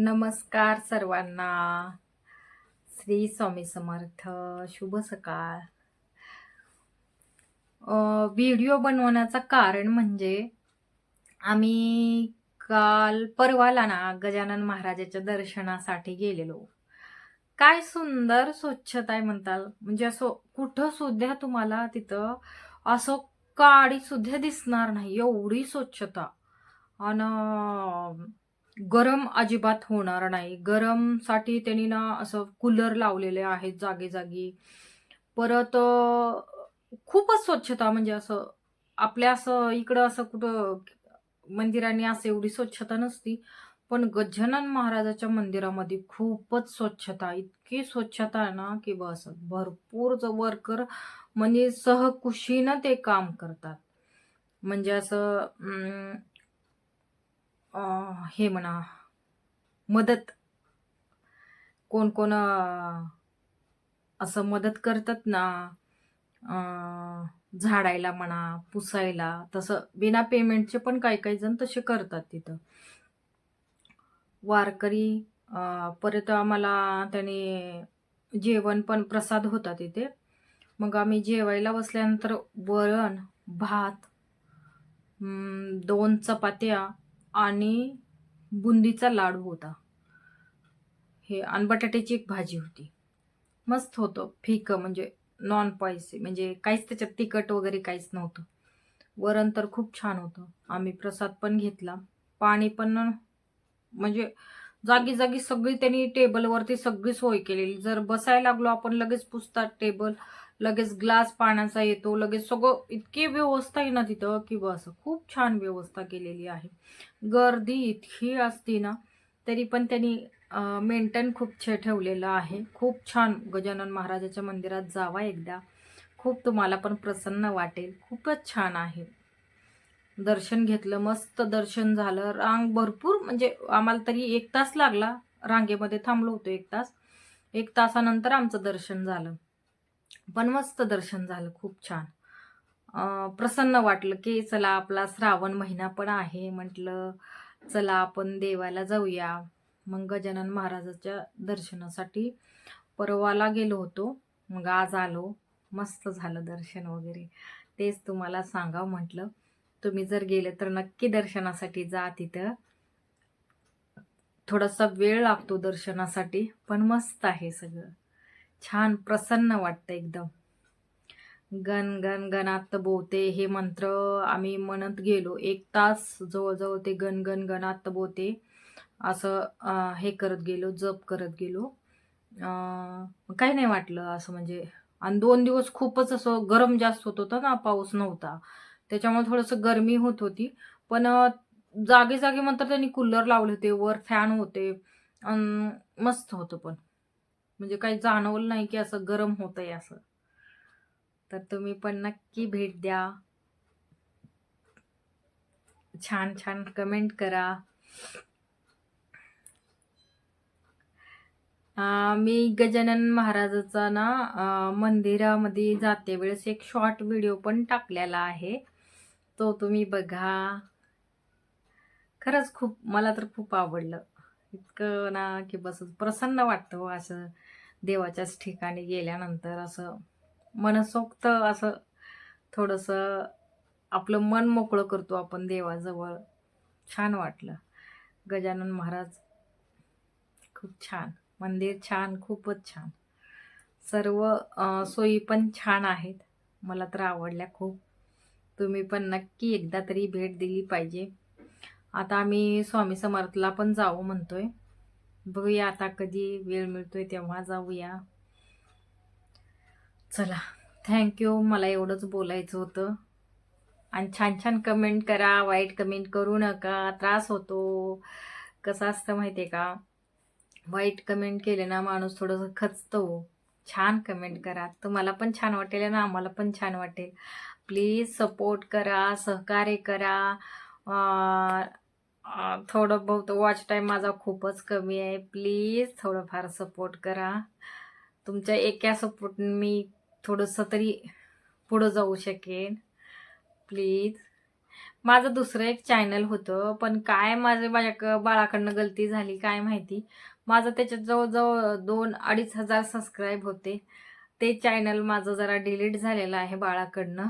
नमस्कार सर्वांना. श्री स्वामी समर्थ शुभ सकाळ. व्हिडिओ बनवण्याचं कारण म्हणजे आम्ही काल परवाला ना गजानन महाराजाच्या दर्शनासाठी गेलेलो. काय सुंदर स्वच्छता आहे म्हणताल. म्हणजे असं कुठं सुद्धा तुम्हाला तिथं असं काडी सुद्धा दिसणार नाही. एवढी स्वच्छता. आणि गरम अजिबात होणार नाही. गरमसाठी त्यांनी ना असं कूलर लावलेले आहेत जागे जागी परत खूपच स्वच्छता म्हणजे असं आपल्या असं इकडं असं कुठं मंदिरांनी असं एवढी स्वच्छता नसती पण गजानन महाराजाच्या मंदिरामध्ये खूपच स्वच्छता इतकी स्वच्छता आहे ना की बस भरपूर वर्कर म्हणजे सहकुशीनं ते काम करतात. म्हणजे असं हे म्हणा मदत. कोण कोण असं मदत करतात ना झाडायला म्हणा पुसायला तसं बिना पेमेंटचे पण काही काही जण तसे करतात तिथं. वारकरी परत आम्हाला त्याने जेवण पण प्रसाद होता तिथे. मग आम्ही जेवायला बसल्यानंतर वरण भात दोन चपात्या आणि बुंदीचा लाडू होता. हे आणि बटाट्याची एक भाजी होती. मस्त होतं. फिकं म्हणजे नॉन पैसे म्हणजे काहीच त्याच्यात तिखट वगैरे काहीच नव्हतं. वरण तर खूप छान होतं. आम्ही प्रसाद पण घेतला. पाणी पण म्हणजे जागी जागी सगळी त्यांनी टेबलवरती सगळी सोय केलेली. जर बसायला लागलो आपण लगेच पुसतात टेबल लगेच ग्लास पाण्याचा येतो लगेच सगळं इतकी व्यवस्था आहे ना तिथं की बस खूप छान व्यवस्था केलेली आहे. गर्दी इतकी असती ना तरी पण त्यांनी मेंटेन खूप छे ठेवलेलं आहे. खूप छान गजानन महाराजाच्या मंदिरात जावा एकदा. खूप तुम्हाला पण प्रसन्न वाटेल. खूपच छान आहे. दर्शन घेतलं मस्त दर्शन झालं. रांग भरपूर म्हणजे आम्हाला तरी एक तास लागला. रांगेमध्ये थांबलो होतो एक तास. एक तासानंतर आमचं दर्शन झालं. पण मस्त दर्शन झालं खूप छान. प्रसन्न वाटलं की चला आपला श्रावण महिना पण आहे म्हटलं चला आपण देवाला जाऊया. मग गजानन महाराजाच्या दर्शनासाठी परवाला गेलो होतो. मग आज आलो. मस्त झालं दर्शन वगैरे. तेच तुम्हाला सांगावं म्हटलं. तुम्ही जर गेले तर नक्की दर्शनासाठी जा तिथं. थोडासा वेळ लागतो दर्शनासाठी पण मस्त आहे सगळं. छान प्रसन्न वाटतं एकदम. गण गण गणात बोते हे मंत्र आम्ही म्हणत गेलो. एक तास जवळजवळ ते गण गण गणात बोते असं हे करत गेलो जप करत गेलो. काही नाही वाटलं असं म्हणजे. आणि दोन दिवस खूपच असं गरम जास्त होत होतं ना पाऊस नव्हता. त्याच्यामुळे थोडंसं गरमी होत होती. पण जागे जागे म्हणतात त्यांनी कूलर लावले होते वर फॅन होते. मस्त होतं पण. म्हणजे काही जाणवलं नाही की असं गरम होतंय असं. तर तुम्ही पण नक्की भेट द्या. छान छान कमेंट करा. आ, मी गजानन महाराजाचा ना मंदिरामध्ये जाते वेळेस एक शॉर्ट व्हिडिओ पण टाकलेला आहे. तो तुम्ही बघा. खरंच खूप मला तर खूप आवडलं. इतकं ना की बस प्रसन्न वाटतं हो असं देवाच्याच ठिकाणी गेल्यानंतर असं मनसोक्त असं थोडंसं आपलं मन मोकळं करतो आपण देवाजवळ. छान वाटलं. गजानन महाराज खूप छान. मंदिर छान खूपच छान. सर्व सोयी पण छान आहेत. मला तर आवडल्या खूप. तुम्ही पण नक्की एकदा तरी भेट दिली पाहिजे. आता आम्ही स्वामी समर्थला पण जाऊ म्हणतोय. बघूया आता कधी वेळ मिळतोय तेव्हा जाऊया. चला थँक्यू मला एवढंच बोलायचं होतं. आणि छान छान कमेंट करा वाईट कमेंट करू नका त्रास होतो. कसं असतं माहिती आहे का? वाईट कमेंट केले ना माणूस थोडंसं खचतो हो. छान कमेंट करा. तुम्हाला पण छान वाटेल ना आम्हाला पण छान वाटेल. प्लीज सपोर्ट करा सहकार्य करा. थोडं बहुत वॉच टाईम माझा खूपच कमी आहे. प्लीज थोडंफार सपोर्ट करा. तुमच्या एका सपोर्ट मी थोडंसं तरी पुढं जाऊ शकेन. प्लीज माझं दुसरं एक चॅनल होतं पण काय माझे माझ्या क- बाळाकडनं गलती झाली काय माहिती? माझं त्याच्यात जवळजवळ दोन अडीच हजार सबस्क्राईब होते. ते चॅनल माझं जरा डिलीट झालेलं आहे बाळाकडनं.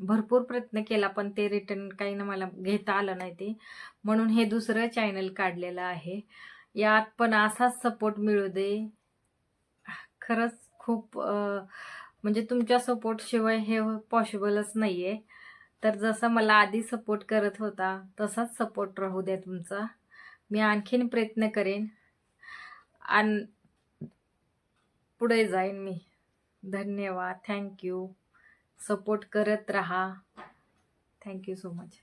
भरपूर प्रयत्न केला पण ते रिटर्न काही ना मला घेता आलं नाही ते. म्हणून हे दुसरं चॅनल काढलेलं आहे. यात पण असाच सपोर्ट मिळू दे. खरंच खूप म्हणजे तुमच्या सपोर्टशिवाय हे पॉसिबलच नाही आहे तर जसं मला आधी सपोर्ट करत होता तसाच सपोर्ट राहू द्या तुमचा. मी आणखीन प्रयत्न करेन. आणि पुढे जाईन मी. धन्यवाद. थँक्यू सपोर्ट करत राहा. Thank you so much